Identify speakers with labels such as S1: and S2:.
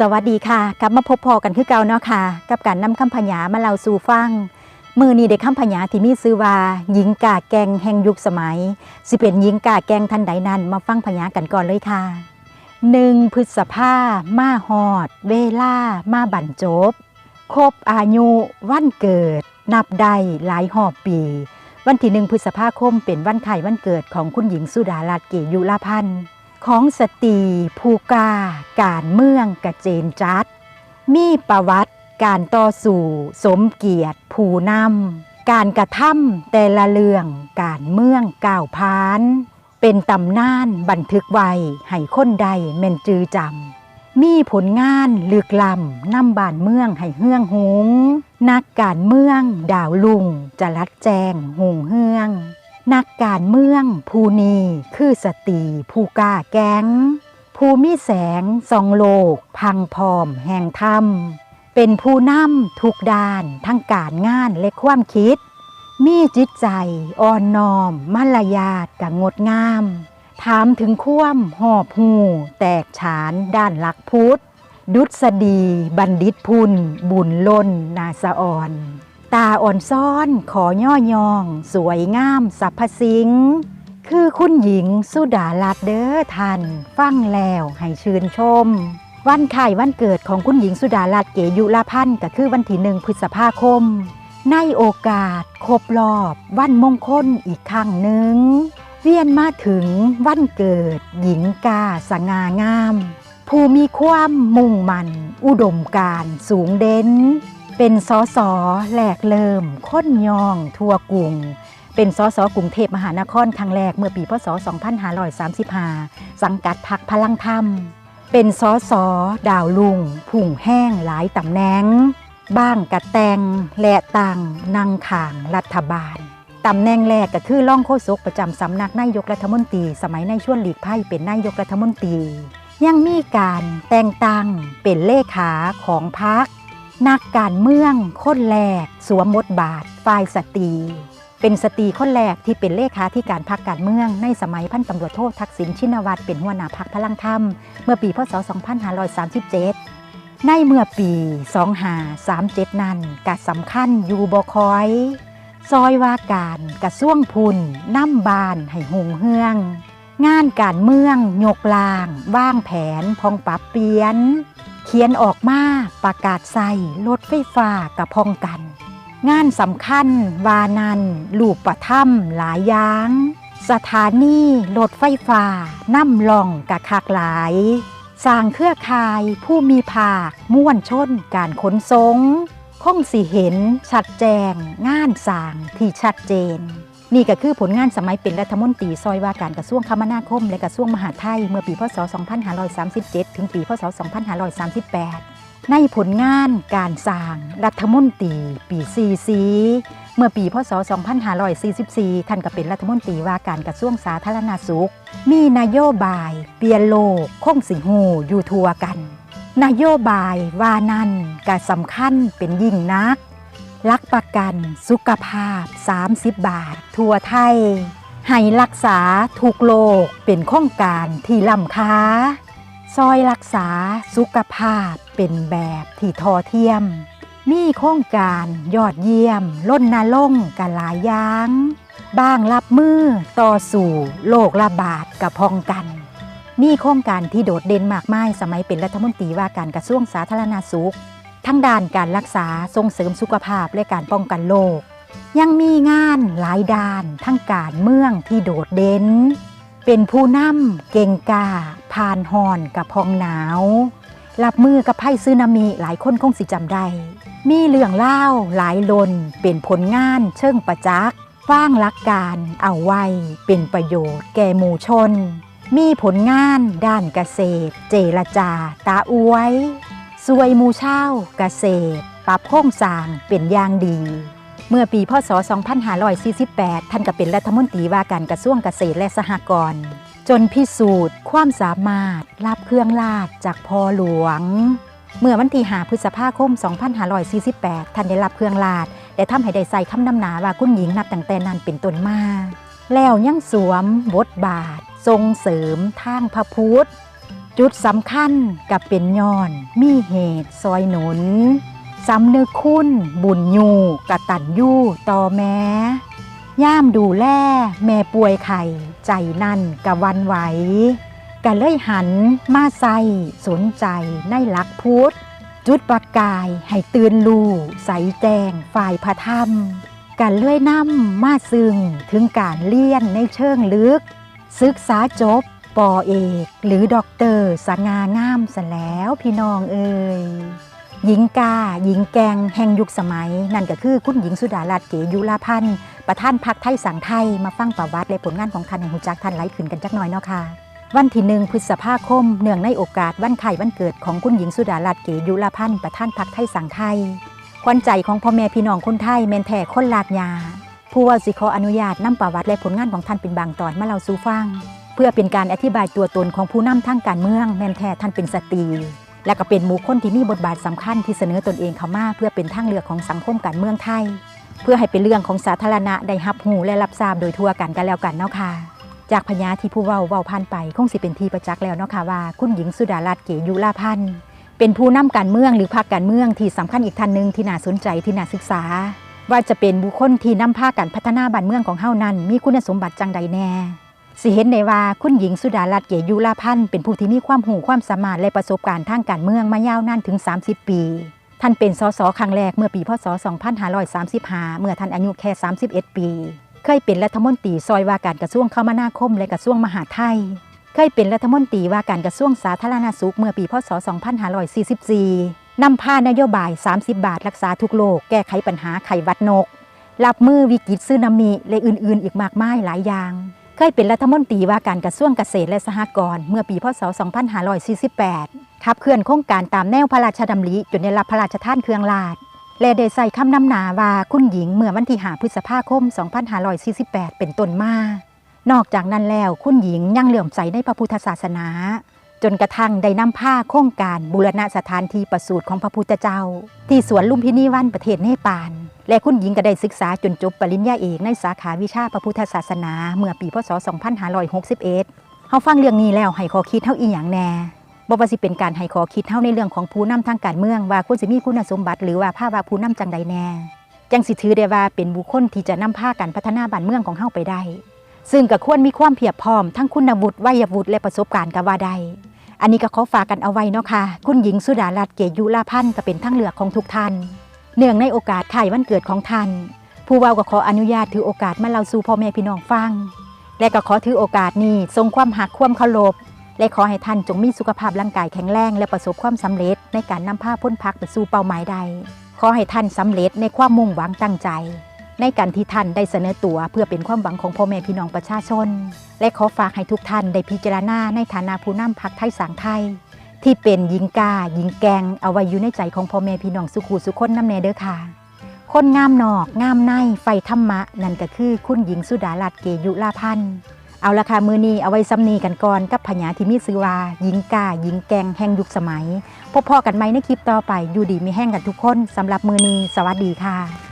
S1: สวัสดีค่ะ กลับมาพบพอกันคือเก่าเนาะค่ะ กับการนำคำพญามาเล่าสู่ฟัง มือนี้ได้คำพญาที่มีชื่อว่าหญิงกาแกงแห่งยุคสมัย สิเป็นหญิงกาแกงทันใดนั้น มาฟังพญากันก่อนเลยค่ะหนึ่งพฤษภามาหอด เวลามาบรรจบ ครบอายุวันเกิด นับได้หลายหอบปี วันที่หนึ่งพฤษภาคมเป็นวันไข่วันเกิดของคุณหญิงสุดารัตน์เกยุลพันธ์ ของสตรีภูกาการเมืองกระเจนจัด มีประวัติการต่อสู้สมเกียรติผู้นำการกระทำแต่ละเรื่องการเมืองก้าวพาน เป็นตำนานบันทึกไว้ให้คนใดเมนจือจำมีผลงานลึกล้ำนำบานเมืองให้เฮืองหงนักการเมืองดาวลุงจะลัดแจงหงเฮือง นักการเมืองผู้นี้คือสตีผู้กล้าแก๊งผู้มีแสงสองโลก พังพร้อมแห่งธรรม เป็นผู้นำทุกด้านทั้งการงานและความคิด มีจิตใจอ่อนน้อมมารยาทกับงดงาม ถามถึงความหอบหูแตกฉานด้านหลักพุทธดุษฎีบัณฑิตพุนบุญล้นนาสะอ่อน ตาอ่อนซ้อนขอย่อยอง สวยงามสัพพสิง คือคุณหญิงสุดาลัดเด้อทันฟังแล้วให้ชื่นชม วันไข่วันเกิดของคุณหญิงสุดาลัดเกยุลพันธ์ก็คือวันที่หนึ่งพฤษภาคม ในโอกาสครบรอบ วันมงคลอีกครั้งหนึ่ง เวียนมาถึงวันเกิด หญิงกาสง่างาม ผู้มีความมุ่งมั่นอุดมการสูงเด่น เป็นสอสอแหลกเริ่มค้นยอง ทั่วกรุงเป็นสสกรุงเทพมหานครครั้งแรกเมื่อปีพศ 2535 สังกัดพักพลังธรรม เป็นสสดาวลุง ผุ่งแห้งหลายตำแหน่ง บ้างกระแตง และต่างนางข่างรัฐบาล ตำแหน่งแรกก็คือร่องโฆษกประจำสำนักนายกรัฐมนตรี สมัยในช่วงหลีกไพ่เป็นนายกรัฐมนตรี ยังมีการแต่งตั้งเป็นเลขาของพัก นักการเมืองคนแรก สวมบทบาทฝ่ายสตรี เป็นสตรีคนแรกที่เป็นเลขาที่การพักการเมือง ในสมัยพันตำรวจโทษทักษิณชินวัตรเป็นหัวหน้าพักพลังธรรม เมื่อปีพศ 2537 ในเมื่อปี 2537 นั้นกะสำคัญอยู่บ่คอยซอยว่าการกระส่วงพุนน้ำบานให้หงเฮือง งานการเมืองยกลาง ว่างแผนพองปรับเปลี่ยน เขียนออกมาประกาศใส่รถไฟฟ้ากับพองกัน งานสำคัญวานันลูกประถ้ำหลายอย่าง สถานีรถไฟฟ้าน้ำลองกะคักหลายสร้างเครือข่ายผู้มีภาคม่วนชนการขนส่งคงสิเห็นชัดแจงงานสร้างที่ชัดเจน นี่ก็คือผลงานสมัยเป็นรัฐมนตรีซอยว่าการกระทรวงคมนาคม และกระทรวงมหาดไทยเมื่อปีพศ 2537 ถึงปีพศ 2538 ในผลงานการสร้างรัฐมนตรีปี44เมื่อปีพศ 2544 ท่านก็เป็นรัฐมนตรีว่าการกระทรวงสาธารณสุข มีนโยบาย เปลี่ยนโลกคงสิหูอยู่ทั่วกัน นโยบายว่านั่นก็สำคัญเป็นยิ่งนัก ลักประกัน สุขภาพ 30 บาท ทั่วไทย ให้รักษาทุกโรคเป็นโครงการที่ล้ำค่าซอยรักษาสุขภาพเป็นแบบที่ทอเทียม มีโครงการยอดเยี่ยมล้นนาล่งกันหลายอย่าง บ้างรับมือต่อสู่โรคระบาดกับพองกัน มีโครงการที่โดดเด่นมากมายสมัยเป็นรัฐมนตรีว่าการกระทรวงสาธารณาสุข ทั้งด้านการรักษาส่งเสริมสุขภาพและการป้องกันโรคยังมีงานหลายด้านทั้งการเมืองที่โดดเด่น เป็นผู้นำเก่งกาผ่านหอนกับพองหนาวรับมือกับภัยซึนามิหลายคนคงสิจำได้ มีเรื่องเล่าหลายลน เป็นผลงานเชิงประจักษ์ฟ้างลักการเอาไว้ เป็นประโยชน์แก่หมู่ชน มีผลงานด้านเกษตร เจรจา ตาอวย สวยมูเช่าเกษตร ปรับโครงสร้างเป็นอย่างดี เมื่อปีพศ 2548 ท่านก็เป็นรัฐมนตรีว่าการกระทรวงเกษตรและสหกรณ์จนพิสูจน์ความสามารถรับเครื่องราชจากพ่อหลวง เมื่อวันที่5พฤษภาคม 2548 ท่านได้รับเครื่องราชและทำให้ได้ใส่คำนำหนาว่าคุณหญิงนับตั้งแต่นั้นเป็นต้นมาแล้วยังสวมบทบาท ทรงเสริมทางพระพุทธ จุดสำคัญกับเป็นย้อน มีเหตุซอยหนุนสำนึกคุณบุญยูกระตันยูต่อแม้ย่ามดูแลแม่ป่วยไข่ใจนั่นกะวันไหวกะเลยหันมาใส่สนใจในหลักพุทธจุดประกายให้ตื่นรู้ใสแจงฝ่ายพระธรรมกันเลื่อยนำมาซึ่งถึงการเลี่ยนในเชิงลึก ศึกษาจบ ปอเอก หรือด็อกเตอร์สง่างามสแล้วพี่น้องเอ่ยหญิงกาหญิงแกงแห่งยุคสมัย นั่นก็คือคุณหญิงสุดารัตน์เกยุลาพันธ์ประท่านพักไทยสังไทยมาฟังประวัติและผลงานของท่านในหูจักท่านไหลขึ้นกันจักหน่อยเนาะค่ะวันที่หนึ่งพฤษภาคมเนื่องในโอกาสวันไข่วันเกิดของคุณหญิงสุดารัตน์เกยุลาพันธ์ประท่านพักไทยสังไทยขวัญใจของพ่อแม่พี่น้องคนไทยแมนแท้คนลาดยาผู้ว่าสิขออนุญาตนำประวัติและผลงานของท่านเป็นบางตอนมาเล่าสู่ฟัง เพื่อเป็นการอธิบายตัวตนของผู้นำทางการเมืองแมนแท้ท่านเป็นสตรีและก็เป็นหมู่คนที่มีบทบาทสำคัญที่เสนอตนเองเข้ามาเพื่อเป็นทางเลือกของสังคมการเมืองไทย เพื่อให้เป็นเรื่องของสาธารณะได้รับหูและรับทราบโดยทั่วกันกันแล้วกันเนาะค่ะจากพญาที่ผู้เว้าเว้าพันไป คงสิเป็นที่ประจักษ์แล้วเนาะค่ะว่า คุณหญิงสุดารัตน์เกยุลาพันธ์เป็นผู้นำการเมืองหรือพรรคการเมืองที่สำคัญอีกท่านหนึ่งที่น่าสนใจที่น่าศึกษา ว่าจะเป็นบุคคลที่นำพาการพัฒนาบ้านเมืองของเฮานั้น มีคุณสมบัติจังใดแน่ สิเห็นได้ว่าคุณหญิงสุดารัตน์เกยุลาพันธ์เป็นผู้ที่มีความหูความสามารถและประสบการณ์ทางการเมืองมายาวนานถึง 30 ปี ท่านเป็นสสครั้งแรกเมื่อปีพศ 2535 เมื่อท่านอายุแค่ 31 ปี เคยเป็นรัฐมนตรีซอยว่าการกระทรวงคมนาคมและกระทรวงมหาดไทย เคยเป็นรัฐมนตรีว่าการกระทรวงสาธารณสุขเมื่อปีพศ 2544 นำพานโยบาย 30 บาทรักษาทุกโรคแก้ไขปัญหาไข้หวัดนกรับมือวิกฤตซึนามิและอื่นๆ อีกมากมายหลายอย่าง เคยเป็นรัฐมนตรีว่าการกระทรวงเกษตรและสหกรณ์เมื่อปีพศ 2548 ขับเคลื่อนโครงการตามแนวพระราชดำริจนได้รับพระราชทานเครื่องราชและได้ใส่คำนำหนาว่าคุณหญิงเมื่อวันที่5พฤษภาคม 2548 เป็นต้นมา นอกจากนั้นแล้วคุณหญิงยังเหลื่อมใสในพระพุทธศาสนา จนกระทั่งได้นำผ้าโครงการบูรณะสถานที่ประสูติของพระพุทธเจ้า ที่สวนลุมพินีวันประเทศเนปาลและคุณหญิงก็ได้ศึกษาจนจบปริญญาเอกในสาขาวิชาพระพุทธศาสนา เมื่อปีพศ 2561เฮาฟังเรื่องนี้แล้วให้ขอคิดเฮาอีหยังแน่บ่ว่าสิเป็นการให้ขอคิดเฮาในเรื่องของผู้นำทางการเมืองว่าควรสิมีคุณสมบัติ หรือว่าภาวะผู้นำจังใดแน่ จังสิถือได้ว่าเป็นบุคคลที่จะนำพาการพัฒนาบ้านเมืองของเฮาไปได้ ซึ่งก็ควรมีความเพียบพร้อมทั้งคุณวุฒิวัยวุฒิและประสบการณ์ก็ว่าได้อันนี้ก็ขอฝากกันเอาไว้เนาะค่ะ คุณหญิงสุดารัตน์เกยุลาพันธ์ก็เป็นทั้งเหลือกของทุกท่าน เนื่องในโอกาสข่ายวันเกิดของท่าน ผู้ว่าก็ขออนุญาตถือโอกาสมาเล่าสู่พ่อแม่พี่น้องฟัง และก็ขอถือโอกาสนี้ทรงความหักความเคารพและขอให้ท่านจงมีสุขภาพร่างกายแข็งแรง และประสบความสำเร็จในการนำผ้าพ้นพักไปสู่เป้าหมายใด ขอให้ท่านสำเร็จในความมุ่งหวังตั้งใจ ในการที่ท่านได้เสนอตัวเพื่อเป็นความหวังของพ่อแม่พี่น้องประชาชน และขอฝากให้ทุกท่านได้พิจารณาในฐานะผู้นำพักไทยสร้างไทย ที่เป็นหญิงกาหญิงแกงเอาไว้อยู่ในใจของพ่อแม่พี่น้องสุขูสุคนน้ำแน่เด้อค่ะ คนงามนอกงามในไฟธรรมะ นั่นก็คือคุณหญิงสุดารัตน์เกยุลาพันธ์เอาละค่ะมือนี้เอาไว้ซ้ำนีกันก่อนกับพญาที่มีซื้อว่าหญิงกาหญิงแกงแห่งยุคสมัยพบพอกันไหมในคลิปต่อไปอยู่ดีมีแห้งกันทุกคนสำหรับมือนี้สวัสดีค่ะ